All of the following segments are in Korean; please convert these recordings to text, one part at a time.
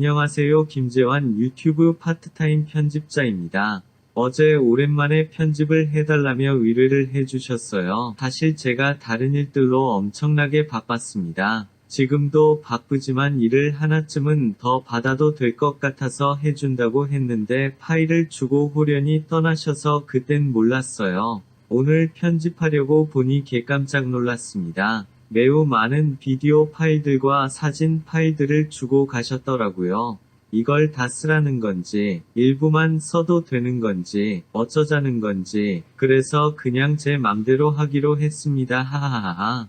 안녕하세요. 김재환 유튜브 파트타임 편집자입니다. 어제 오랜만에 편집을 해달라며 의뢰를 해주셨어요. 사실 제가 다른 일들로 엄청나게 바빴습니다. 지금도 바쁘지만 일을 하나쯤은 더 받아도 될 것 같아서 해준다고 했는데 파일을 주고 호련히 떠나셔서 그땐 몰랐어요. 오늘 편집하려고 보니 개깜짝 놀랐습니다. 매우 많은 비디오 파일들과 사진 파일들을 주고 가셨더라고요. 이걸 다 쓰라는 건지, 일부만 써도 되는 건지, 어쩌자는 건지, 그래서 그냥 제 맘대로 하기로 했습니다. 하하하하.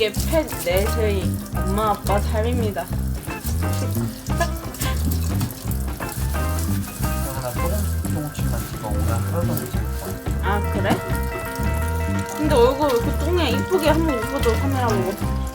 이게 펫 넷의 엄마 아빠 삶입니다. 아 그래? 근데 얼굴 왜 이렇게 똥해? 이쁘게 한번 웃어줘 카메라 보고.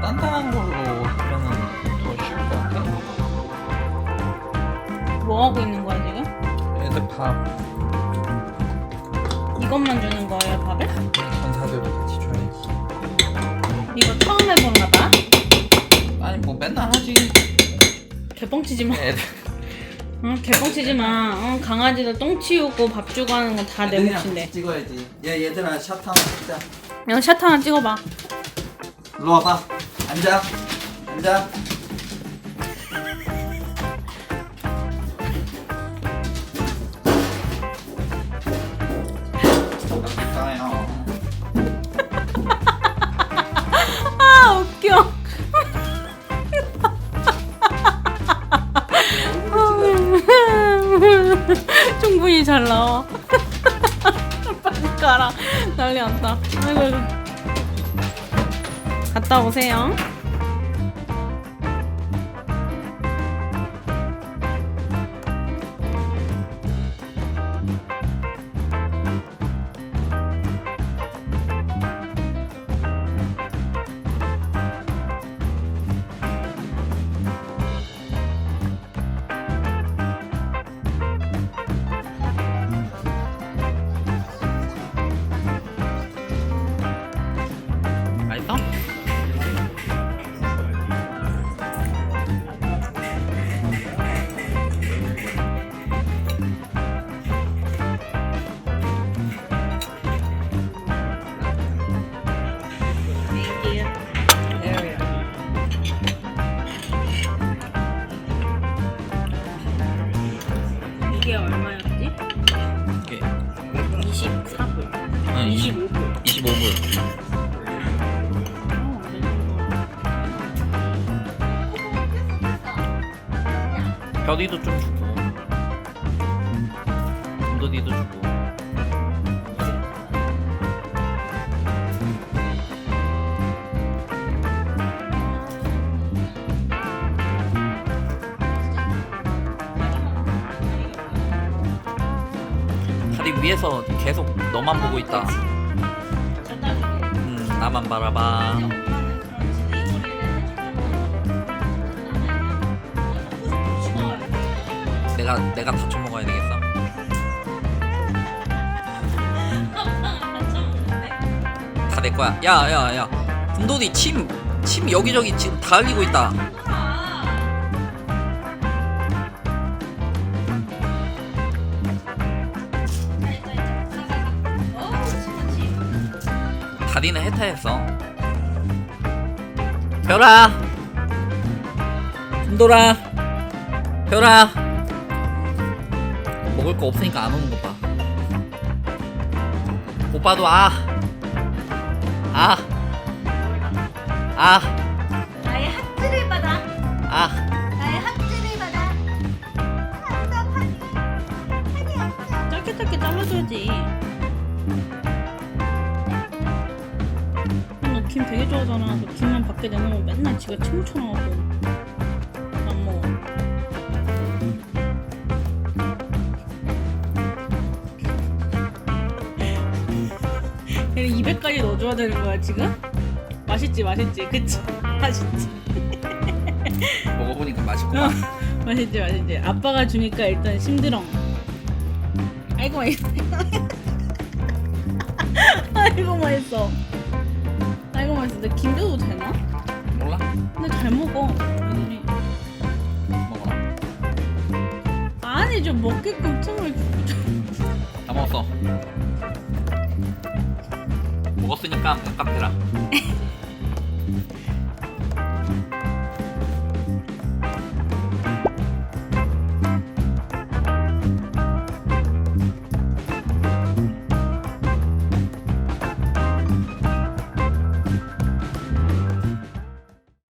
좀더 단단한 걸로 하면은 더 쉬울 것 같아 뭐 하고 있는 거야 지금? 애들 밥 이것만 주는 거예요 밥을? 전사들도 같이 줘야지 이거 처음 해보나 봐. 아니 뭐 맨날 하지 개뻥치지 마. 애들 응, 개뻥치지 마. 응, 강아지들 똥 치우고 밥 주고 하는 건 다 내 몫인데. 찍어야지 야 얘들아 샷 한번 찍자 이거 샷 하나 찍어봐. 일로 와봐 앉아 앉아 아 웃겨. 충분히 잘 나와. 빨리 가라. 난리 났다. 아이고 아이고. 갔다 오세요. 별이도 좀 주고. 엉덩이도 주고. 다리 위에서 계속 너만 보고 있다. 나만 바라봐. 내가 내가 다 처먹어야 되겠어. 다 내 거야. 야, 야, 야. 군도디 침, 침 여기저기 지금 다 흘리고 있다. 다리는 해타했어. 별아, 군도라, 별아. 먹을 거 없으니까 안 오는 것 봐. 오빠도 아, 아, 아, 나의 하트를 받아. 아. 나의 하트를 받아. 짧게 짧게 잘라줘야지. 좋아하잖아. 너 김만 밖에 내놓으면 맨날 지가 침 묻혀놔갖고 안 먹어. 얘는 200까지 넣어줘야 되는 거야 지금? 맛있지 맛있지 그치? 맛있지 먹어보니까 맛있구만. 맛있지 맛있지 아빠가 주니까 일단 심드렁 아이고 맛있어 아이고 맛있어 근데 김겨도 되나? 몰라? 근데 잘 먹어 애들이 먹어라. 아니 좀 먹게끔 틈을 주- 다 먹었어. 먹었으니까 바깥해라.